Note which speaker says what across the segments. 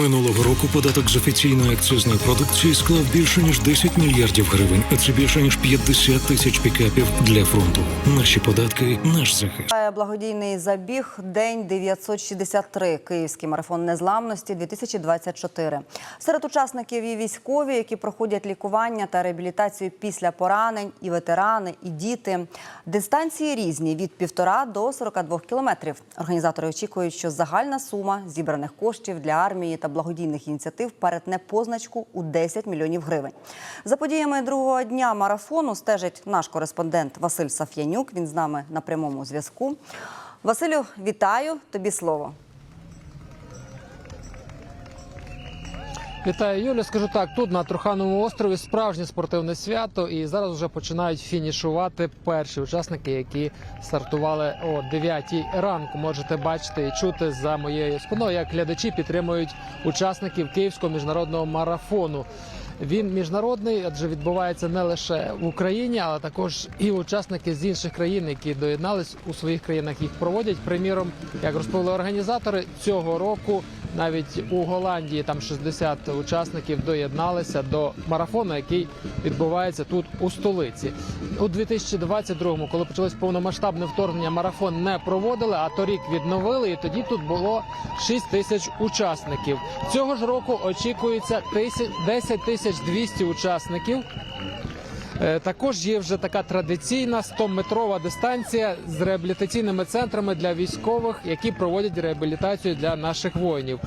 Speaker 1: Минулого року податок з офіційної акцизної продукції склав більше ніж 10 мільярдів гривень, а це більше ніж 50 тисяч пікапів для фронту. Наші податки, наш захист.
Speaker 2: Благодійний забіг День 963. Київський марафон незламності 2024. Серед учасників і військові, які проходять лікування та реабілітацію після поранень, і ветерани, і діти. Дистанції різні від півтора до 42 кілометрів. Організатори очікують, що загальна сума зібраних коштів для армії та благодійних ініціатив перетне позначку у 10 мільйонів гривень. За подіями другого дня марафону стежить наш кореспондент Василь Саф'янюк. Він з нами на прямому зв'язку. Василю, вітаю тобі слово.
Speaker 3: Вітаю, Юлю. Скажу так, тут на Трухановому острові справжнє спортивне свято, і зараз вже починають фінішувати перші учасники, які стартували о 9 ранку. Можете бачити і чути за моєю спиною, як глядачі підтримують учасників Київського міжнародного марафону. Він міжнародний, адже відбувається не лише в Україні, але також і учасники з інших країн, які доєднались у своїх країнах. Їх проводять. Приміром, як розповіли організатори цього року, навіть у Голландії там 60 учасників доєдналися до марафону, який відбувається тут у столиці. У 2022-му, коли почалось повномасштабне вторгнення, марафон не проводили, а торік відновили. І тоді тут було 6 тисяч учасників. Цього ж року очікується 10 тисяч 200 учасників. Е, Також є вже така традиційна 100-метрова дистанція з реабілітаційними центрами для військових, які проводять реабілітацію для наших воїнів.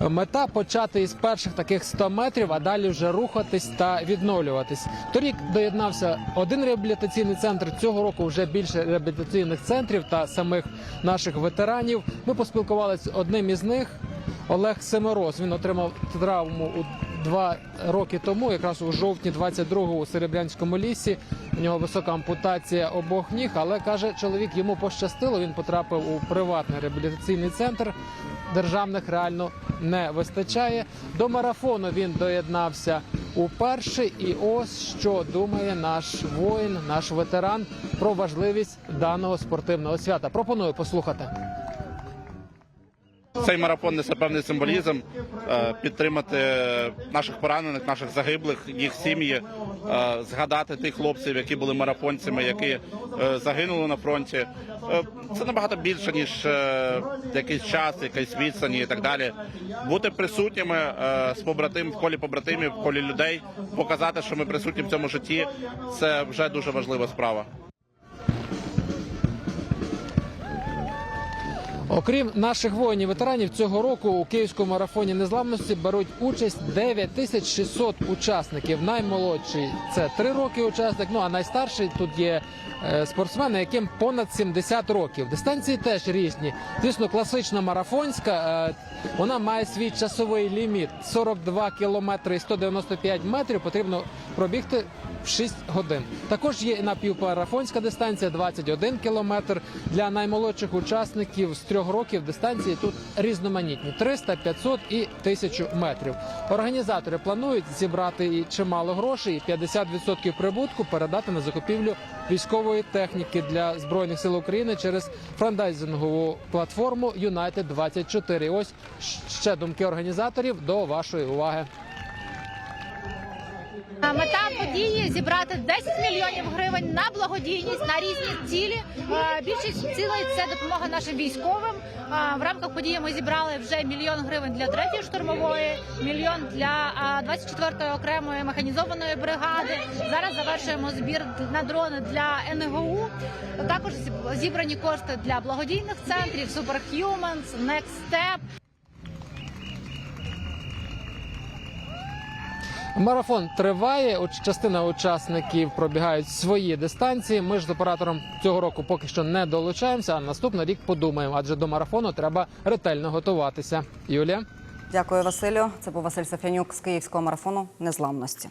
Speaker 3: Мета почати із перших таких 100 метрів, а далі вже рухатись та відновлюватись. Торік доєднався один реабілітаційний центр. Цього року вже більше реабілітаційних центрів та самих наших ветеранів. Ми поспілкувалися з одним із них. Олег Семороз. Він отримав травму у два роки тому, якраз у жовтні 22-го у Серебрянському лісі. У нього висока ампутація обох ніг, але каже, чоловік йому пощастило. Він потрапив у приватний реабілітаційний центр. Державних реально не вистачає. До марафону він доєднався уперше. І ось що думає наш воїн, наш ветеран про важливість даного спортивного свята. Пропоную послухати.
Speaker 4: Цей марафон несе певний символізм е, підтримати наших поранених, наших загиблих, їх сім'ї, е, згадати тих хлопців, які були марафонцями, які е, загинули на фронті. Це набагато більше ніж якийсь час, якась відстані і так далі. Бути присутніми з побратим в колі побратимів, в колі людей, показати, що ми присутні в цьому житті. Це вже дуже важлива справа.
Speaker 3: Окрім наших воїнів ветеранів, цього року у київському марафоні незламності беруть участь 9600 учасників. Наймолодший це 3 роки учасник. Ну а найстарший тут є е, спортсмени, яким понад 70 років. Дистанції теж різні. Звісно, класична марафонська. е, Вона має свій часовий ліміт 42 кілометри і 195 метрів. Потрібно пробігти в 6 годин. Також є і напівмарафонська дистанція 21 кілометр. Для наймолодших учасників з трьох років дистанції тут різноманітні 300, 500 і 1000 метрів. Організатори планують зібрати і чимало грошей, і 50% прибутку передати на закупівлю військової техніки для збройних сил України через франдайзингову платформу United 24 Ось ще думки організаторів до вашої уваги.
Speaker 5: Мета події зібрати 10 мільйонів гривень на благодійність на різні цілі. Більшість цілей це допомога нашим військовим. В рамках події ми зібрали вже мільйон гривень для третьої штурмової, мільйон для е, 24-ї окремої механізованої бригади. Зараз завершуємо збір на дрони для НГУ. Також зібрані кошти для благодійних центрів Superhumans, Next Step.
Speaker 3: Марафон триває. Частина учасників пробігають свої дистанції. Ми ж з оператором цього року поки що не долучаємося. А наступний рік подумаємо, адже до марафону треба ретельно готуватися. Юлія.
Speaker 2: Дякую, Василю. Це був Василь Саф'янюк з київського марафону незламності.